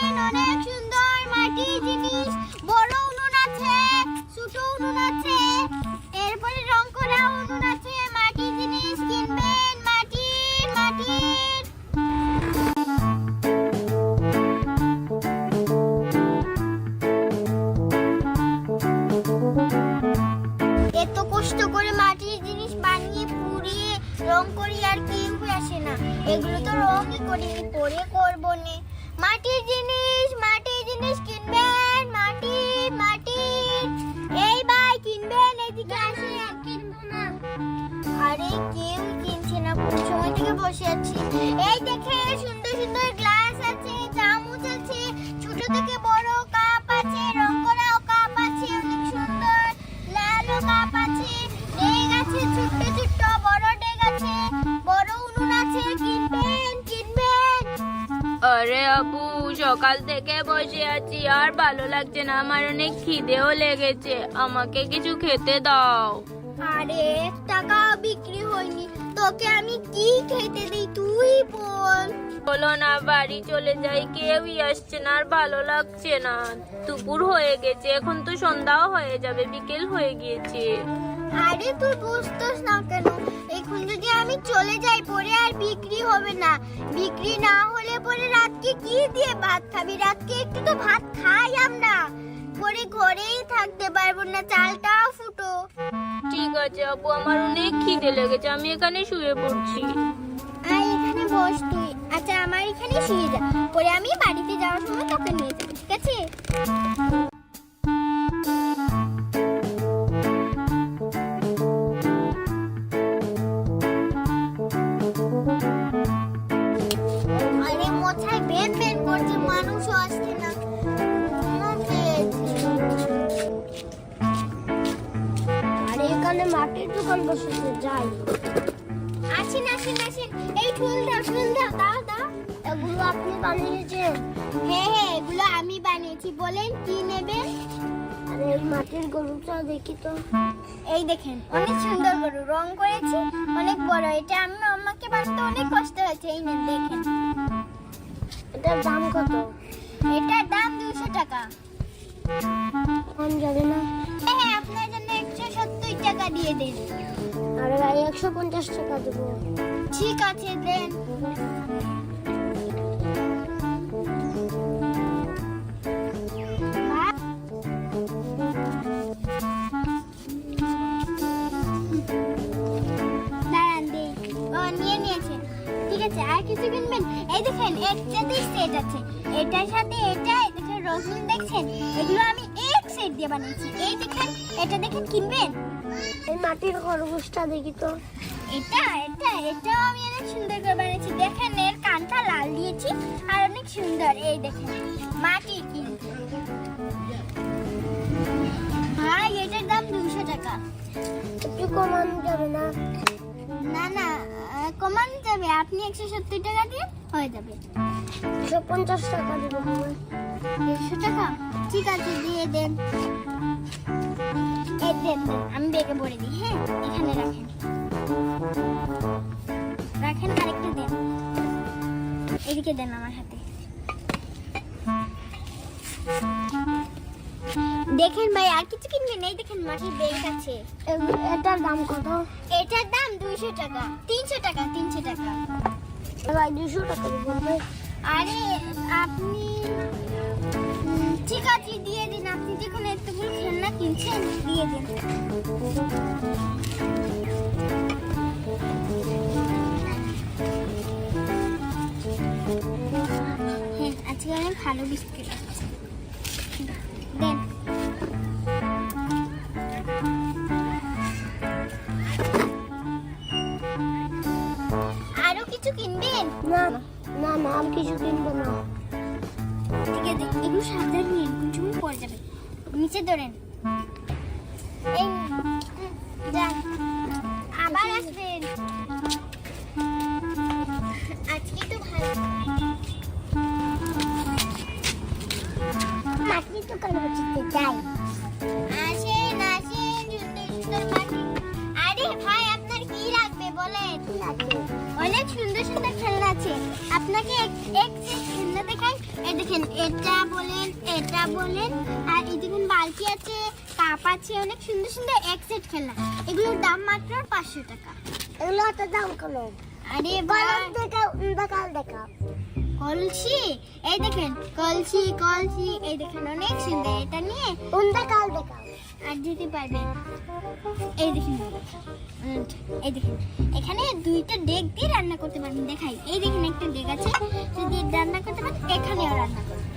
দেখেন অনেক সুন্দর মাটির জিনিস বড় উনুন আছে ছোট উনুন আছে এরপরে রং করা উনুন আছে মাটির জিনিস কিনবেন মাটির মাটির এত কষ্ট করে মাটির জিনিস বানিয়ে পুড়িয়ে রং করি আর কেউ আসে না। এগুলো তো রংই করিনি, পরে করব নে। মাটির জিনিস মাটির জিনিস কিনবেন মাটি মাটি এই ভাই কিনবেন এদিকে আসেন। কিনবো না। আরে কেউ কিনছে না কোন সময় থেকে বসে আছি। এই দেখে সুন্দর সুন্দর আপু সকাল থেকে বসে আছি, আর ভালো লাগছে না। আমার অনেক খিদেও লেগেছে। আমাকে কিছু খেতে দাও। আরে টাকা বিক্রি হয়নি। তোকে আমি কি খেতে দিই? তুই বল। বলো না বাড়ি চলে যাই কেউই আসছে না আর ভালো লাগছে না। দুপুর হয়ে গেছে এখন তো সন্ধ্যাও হয়ে যাবে বিকেল হয়ে গিয়েছে। আরে তুই বুঝতেস না কেন? এখন যদি আমি চলে যাই পরে আর বিক্রি হবে না। বিক্রি না হলে পরে রাতকে কি দিয়ে ভাত খাবি? রাতকে একটু তো ভাত খাই আমরা। পরে ঘরেই থাকতে পারব না চালটাও ফুটো। ঠিক আছে আপু আমার অনেক খিদে লেগেছে আমি এখানে শুয়ে পড়ছি। আর এখানে বস তুই আচ্ছা আমার এখানে শুয়ে যা পরে আমি বাড়িতে যাওয়ার সময় তোকে নিয়ে যাব, ঠিক আছে? আমি বানিয়েছি বলেন, কি নেবেন আরে এই মাটির গরুটা দেখি তো। এই দেখেন, অনেক সুন্দর গরু, রং করেছি, অনেক বড়। এটা আমি আমাকে বানাতে অনেক কষ্ট হয়েছে, এই নেন দেখেন। এটার দাম কত? এটার দাম দুশো টাকা। কম যাবে না। হ্যাঁ আপনার জন্য একশো সত্তর টাকা দিয়ে দেন। আরে একশো পঞ্চাশ টাকা দেবো। ঠিক আছে, দেন। দেখেন সেট আছে। এটার সাথে এটা দেখেন রসুন দেখছেন? এগুলো আমি এক সেট দিয়ে বানিয়েছি। এই দেখেন এটা দেখেন কিনবেন? এই মাটির খরগোশটা দেখি তো। এটা এটা এটাও আমি অনেক সুন্দর করে বানিয়েছি। দেখেন এর কানটা লাল দিয়েছি আর অনেক সুন্দর। এই দেখেন মাটি কি ভাই এটার দাম দুশো টাকা। একটু কমানো যাবে না? না না কমানো যাবে আপনি একশো সত্তর টাকা দিয়ে হয়ে যাবে। একশো পঞ্চাশ টাকা দেবো। একশো টাকা? ঠিক আছে দিয়ে দেন। দেন দেন আমি বেগে পড়ে দিই হ্যাঁ? এখানে রাখেন। রাখেন আরেকটা দেন। এদিকে দেন আমার হাতে। দেখেন ভাই আর কিছু কিনবেন? নেই দেখেন মাটির বেগ আছে। এটার দাম কত? এটার দাম দুইশো টাকা। তিনশো টাকা তিনশো টাকা। ভাই দুশো টাকা আরে আপনি ঠিক আছে দিয়ে দিন। আপনি যখন এতগুলো খেলনা কিনছেন দিয়ে দিন। হ্যাঁ আজকে অনেক ভালো বিস্কিট কিছু কিনবেন? না না না আর কিছু কিনবো না। ঠিক আছে এগুলো সাবধান নিন সময় পড়ে যাবে। নিচে ধরেন। এই যান। আবার আসবেন। আজকে তো ভালো। মাটির দোকান বসেছে যাই। আসেন আসেন সুন্দর সুন্দর মাটি। আরে ভাই আপনার কি লাগবে বলেন? অনেক সুন্দর আপনাকে এক খেলনা দেখাই এই দেখেন এটা বলেন এটা বলেন আর এই দেখুন বালতি আছে কাপ আছে অনেক সুন্দর সুন্দর এক সেট খেলনা। এগুলোর দাম মাত্র পাঁচশো টাকা। এগুলো এত দাম কেন? আরে ভাই দেখাও দেখাও দেখাও। কলসি? এই দেখেন কলসি কলসি এই দেখেন অনেক সুন্দর এটা নিয়ে। উন দেখাও দেখাও। আর দিতে পারবেন এই দেখেন এই দেখেন। এখানে দুইটা ডেক দিয়ে রান্না করতে পারবেন। দেখাই। এই দেখেন একটা ডেক আছে। যদি রান্না করতে পারেন এখানেও রান্না করবেন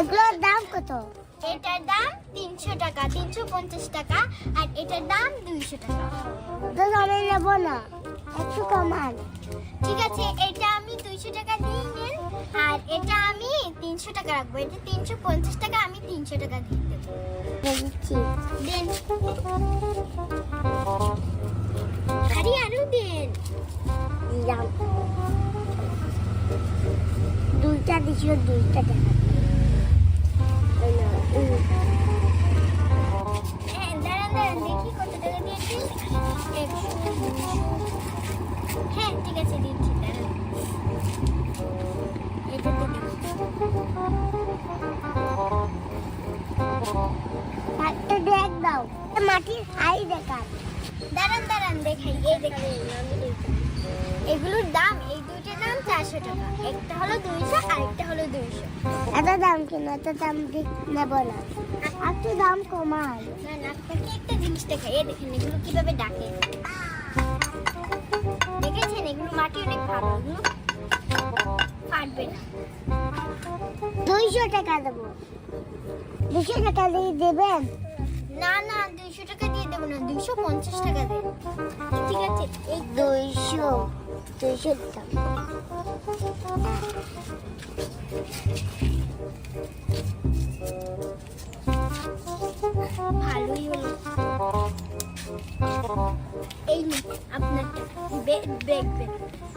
এগুলোর দাম কত? এটার দাম তিনশো টাকা তিনশো পঞ্চাশ টাকা আর এটার দাম দুইশো টাকা। আমি নেব না। একটু কমান। ঠিক আছে এটা আমি দুইশো টাকা দিয়ে নেন আর এটা আমি তিনশো টাকা রাখব। এটা তিনশো পঞ্চাশ টাকা আমি তিনশো টাকা দিয়ে দেবো। দেন। আরে আরও দেন। দুইটা দিছিল দুইটা টাকা। হ্যাঁ ঠিক আছে দিচ্ছি দাঁড়ান। মাটির হাই দেখান। দাঁড়ান দাঁড়ান দেখাই এই দেখেন এগুলোর দাম এই দুইটার দাম চারশো টাকা। একটা হলো দুইশো আর একটা হলো দুইশো। এত দাম কেন? এত দাম নেব না। একটু দাম কমান না না আপনাকে একটা জিনিস দেখাই। এই দেখেন এগুলো কীভাবে ডাকে। দেখেছেন? এগুলো মাটি অনেক ভালো এগুলো ফাটবে না। দুইশো টাকা দেবো। দুশো টাকা দিয়ে দেবেন? না না দুইশো টাকা দিয়ে দেবো না দুইশো পঞ্চাশ টাকা দেন ঠিক আছে? এই দুইশো দুইশো দাম ভালোই হলো। এই নিন আপনারটা বে- দেখবেন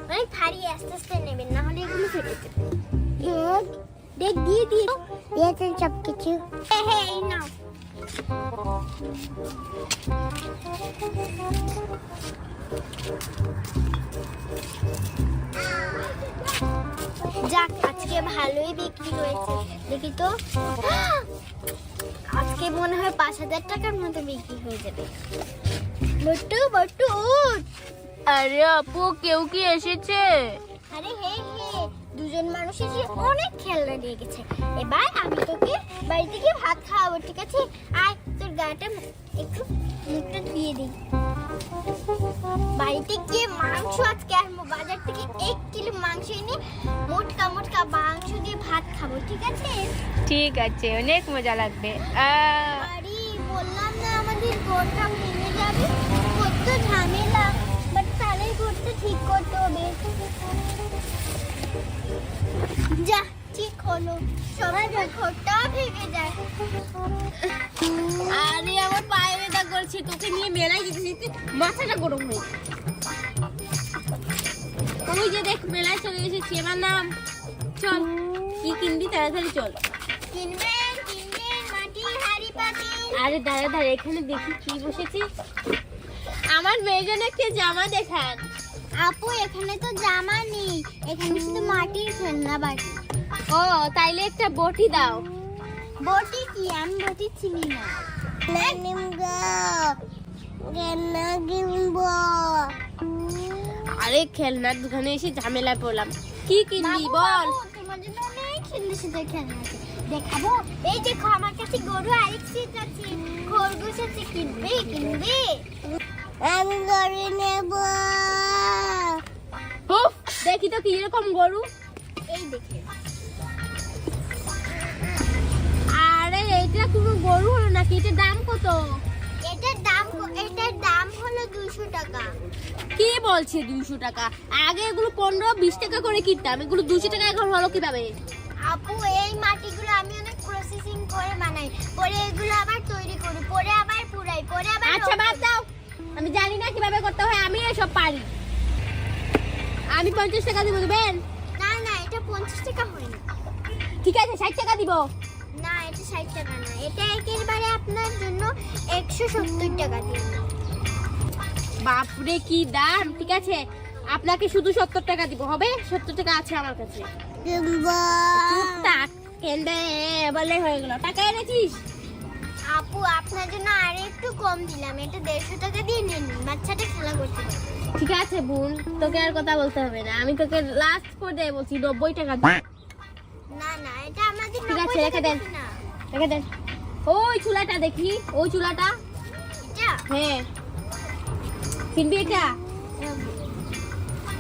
অনেক ভারী আস্তে আস্তে নেবেন না হলে এগুলো ফেটে যাবে। দেখ দেখ দিয়ে দিয়ে দাও। দিয়েছেন সব কিছু হ্যাঁ হ্যাঁ এই নাও। যাক আজকে ভালোই বিক্রি হয়েছে। দেখি তো। আজকে মনে হয় পাঁচ হাজার টাকার মতো বিক্রি হয়ে যাবে। বট্টু বট্টু উঠ আরে আপু কেউ কি এসেছে? আরে হে হে। দুজন মানুষ এসে অনেক খেলনা দিয়ে গেছে। এবার আমি তোকে বাড়িতে গিয়ে ভাত খাওয়াবো ঠিক আছে? আয় তোর গাটা একটু মুখটা ধুয়ে দিই। বাড়িতে গিয়ে মাংস আজকে আনব বাজার থেকে এক কিলো মাংস এনে মোটকা মোটকা মাংস দিয়ে ভাত খাব ঠিক আছে? ঠিক আছে অনেক মজা লাগবে। বললাম না আমাদের ঘরটা ভেঙে যাবে। কত ঝামেলা। যা ঠিক হলো সবাই ঘরটা ভেঙে যায়। আরে আমার পায়ে ব্যথা করছে তোকে নিয়ে মেলায় যেতে যেতে মাথাটা গরম হয়ে ওই যে দেখ মেলায় চলে এসেছি আমার নাম। চল কি কিনবি তাড়াতাড়ি চল। কিনবেন কিনবেন মাটি হাড়ি পাতি। আরে দাঁড়া দাঁড়া এখানে দেখি কি বসেছি। আমার মেয়ের জন্য একটা জামা দেখান। আপু এখানে তো জামা নেই। এখানে শুধু মাটির খেলনা বাটি ও তাইলে একটা বটি দাও। বটি কি? আমি বটি চিনি না। কেনা কিনবো আরে খেলনার দোকানে এসে ঝামেলা পড়লাম কি কিনবি বল। তোমার জন্য অনেক সুন্দর সুন্দর খেলনা আছে। দেখাবো। এই দেখো আমার কাছে গরু আরেক সেট আছে। খরগোশ আছে কিনবে কিনবে। আমি গড়ি নেব দেখি তো কি রকম গরু। এই দেখে। আরে এটা কোনো গরু হলো নাকি? এটার দাম কত? এটার দাম এটার দাম হলো দুশো টাকা। কি বলছে দুইশো টাকা? আগে এগুলো পনেরো বিশ টাকা করে কিনতাম। এগুলো দুশো টাকা এখন হলো কীভাবে? আপু এই মাটিগুলো আমি অনেক প্রসেসিং করে বানাই। পরে এগুলো আবার তৈরি করি পরে আবার পুরাই পরে আবার আচ্ছা বাদ দাও। আমি জানি না কীভাবে করতে হয় আমি এসব পারি। আমি পঞ্চাশ টাকা দিব দেবেন? না না এটা পঞ্চাশ টাকা হয় না। ঠিক আছে ষাট টাকা দিব। না এটা ষাট টাকা না এটা একেবারে আপনার জন্য একশো সত্তর টাকা দিয়ে বাপরে কি দাম ঠিক আছে। আপনাকে শুধু সত্তর টাকা দিব হবে? সত্তর টাকা আছে আমার কাছে। বলে হয়ে গেল। টাকা এনেছিস? আপু আপনার জন্য আর একটু কম দিলাম। এটা দেড়শো টাকা দিয়ে নিন। বাচ্চাটা খেলা করতে পারবে। ঠিক আছে বোন। তোকে আর কথা বলতে হবে না। আমি তোকে লাস্ট দেবো বলছি নব্বই টাকা না না এটা আমাদের ঠিক আছে, রেখে দেন। রেখে দেন। ওই চুলাটা দেখি ওই চুলাটা। হ্যাঁ। কিনবি এটা?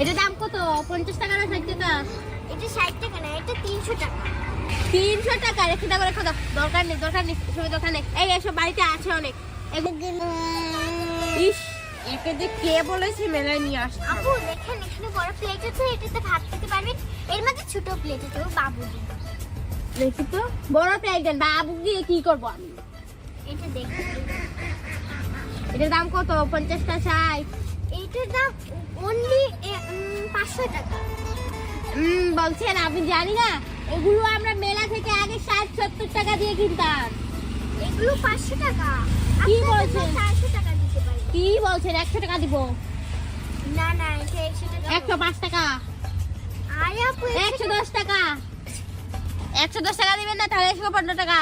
এটা দাম কত? পঞ্চাশ টাকা না ষাট টাকা? এটা ষাট টাকা না এটা তিনশো টাকা। তিনশো টাকা রেখে দাও রেখে দাও দরকার নেই দরকার নেই এসব দরকার নেই। এই এসব বাড়িতে আছে অনেক। ইস একে যে কে বলেছে মেলায় নিয়ে আস আপু দেখেন এখানে বড় প্লেট আছে এটাতে ভাত খেতে পারবেন। এর মধ্যে ছোট প্লেট আছে বাবু দেখি তো। বড় প্লেট দেন বাবু দিয়ে কি করব আমি? এটা দেখুন এটার দাম কত? পঞ্চাশটা ষাট? এইটার দাম অনলি পাঁচশো টাকা। হুম বলছেন আপনি জানি না। এগুলো আমরা মেলা থেকে আগে ষাট সত্তর টাকা দিয়ে কিনতাম। এগুলো পাঁচশো টাকা। কি বলছেন? চারশো টাকা দিতে পারি। কি বলছেন? একশো টাকা দিব। না না এটা একশো টাকা একশো পাঁচ টাকা। আরে আপু একশো দশ টাকা। একশো দশ টাকা দিবেন না তাহলে একশো পনেরো টাকা।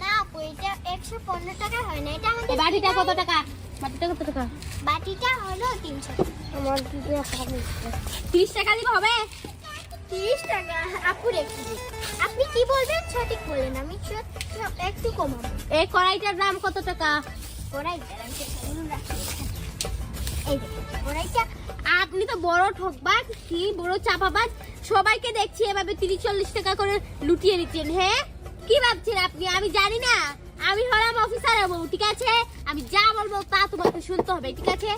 না আপু এটা একশো পনেরো টাকা হয় না। এটা আমাদের বাটিটা কত টাকা? বাটিটা কত টাকা? বাটিটা হলো তিনশো আমার তিরিশ টাকা দিব হবে? তিরিশ টাকা আপনি কি বলবেন? সঠিক বললেন আমি একটু কমাবো। এই কড়াইটার দাম কত টাকা? কড়াইটা রাখতে পারুন, রাখতে এই কড়াইটা আপনি তো বড় ঠকবাজ কি বড় চাপাবাজ। সবাইকে দেখছি এভাবে তিরিশ চল্লিশ টাকা করে লুটিয়ে নিচ্ছেন হ্যাঁ কি ভাবছেন আপনি? আমি জানি না। আমি হলাম অফিসার বউ ঠিক আছে? আমি যা বলব তা তোমাকে শুনতে হবে ঠিক আছে?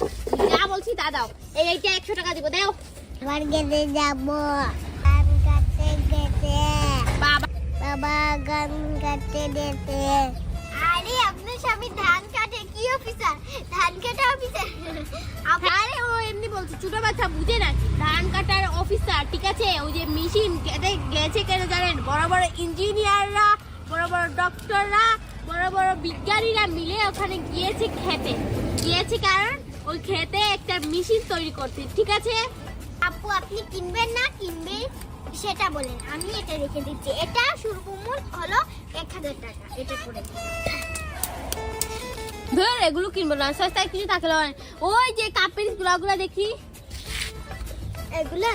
যা বলছি তা দাও। এইটা একশো টাকা দিব দাও। আবার গেতে যাব। বাবা গান কাটতে যেতে আরে আপনার স্বামী ধান কাটে। কি অফিসার ধান কাটা অফিসার আরে ও এমনি বলছে ছোট বাচ্চা বুঝে না। ধান কাটার অফিসার ঠিক আছে? ওই যে মেশিন কেটে গেছে কেন জানেন? বড় বড় ইঞ্জিনিয়াররা বড় বড় ডক্টররা বড় বড় বিজ্ঞানীরা মিলে ওখানে গিয়েছে খেতে। গিয়েছে কারণ ওই খেতে একটা মেশিন তৈরি করতে ঠিক আছে? আপু আপনি কিনবেন না কিনবেন সেটা বলেন। আমি এটা রেখে দিচ্ছি। এটা শুরুমূল হলো এক হাজার টাকা। এটা করে। ধর এগুলো কিনবো না। সস্তায় কিছু থাকলে না। ওই যে কাপেরগুলো দেখি। এগুলো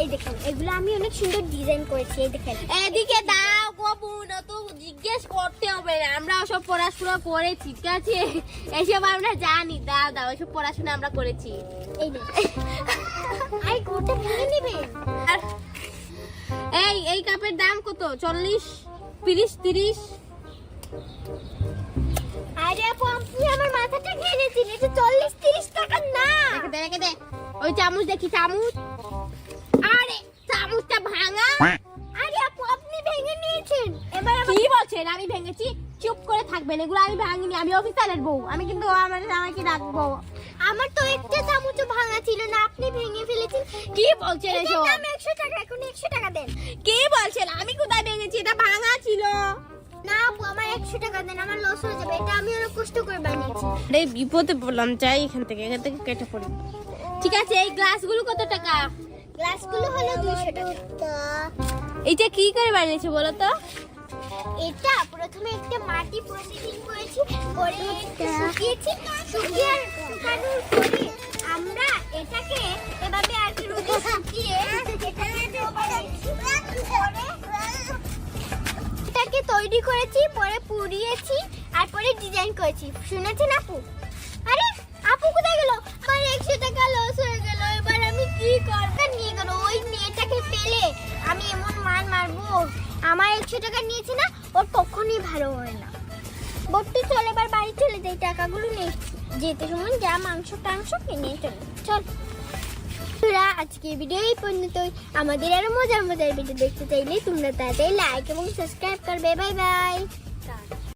এই দেখেন এগুলো আমি অনেক সুন্দর ডিজাইন করেছি এই দেখেন। এদিকে দাও কবুন তো জিজ্ঞেস করতে হবে না। আমরা ওসব পড়াশোনা করেছি ঠিক আছে। এসব আমরা জানি। দাও দাও এসব পড়াশোনা আমরা করেছি। এই আই গোটা ভেঙে নেবেন আর এই এই কাপের দাম কত? আরে আপু আপনি আমার মাথাটা খেয়ে নিয়েছেন। এটা চল্লিশ তিরিশ টাকা না। রেখে দে রেখে দে। ওই চামচ দেখি চামচ। আরে চামচটা ভাঙা। আরে আপু আপনি ভেঙে নিয়েছেন। এবার কি বলছেন? আমি ভেঙেছি। চুপ করে থাকবেন। এগুলো আমি ভাঙিনি। আমি অফিসারের বউ। আমি কিন্তু আমার আমাকে রাখব আমার তো একটা চামচও ভাঙা ছিল না। আপনি ভেঙে ফেলেছেন। কি বলছেন এসব? দাম একশো টাকা এখন একশো টাকা দেন। কি বলছেন? আমি কোথায় ভেঙেছি? এটা ভাঙা ছিল। না আপু আমার একশো টাকা দেন আমার লস হয়ে যাবে। এটা আমি অনেক কষ্ট করে বানিয়েছি। আরে বিপদে বললাম যাই এখান থেকে এখান থেকে কেটে পড়ি। ঠিক আছে এই গ্লাসগুলো কত টাকা? গ্লাসগুলো হলো দুইশো টাকা। এইটা কি করে বানিয়েছে বলো তো? এটা প্রথমে একটা মাটি প্রসেসিং করেছি করে শুকিয়েছি। শুকিয়ে শুকানোর পরে আমরা এটাকে এভাবে আর কি রোদে শুকিয়ে এটাকে তৈরি করেছি পরে পুড়িয়েছি আর পরে ডিজাইন করেছি। শুনেছেন আপু? আরে আপু কোথায় গেল? আমার একশো টাকা লস হয়ে গেল। এবার আমি কি করব? নিয়ে গেল। ওই মেয়েটাকে পেলে আমি এমন মার মারবো। আমার একশো টাকা নিয়েছে না? ওর কখনই ভালো হয় না। বট্টু চল এবার বাড়ি চলে যাই টাকাগুলো নিয়ে যেতে সময় যা মাংস টাংস কিনে চলে চল। বন্ধুরা, আজকে ভিডিও এই পর্যন্ত আমাদের আরও মজার মজার ভিডিও দেখতে চাইলে তোমরা তাড়াতাড়ি লাইক এবং সাবস্ক্রাইব করবে। Bye bye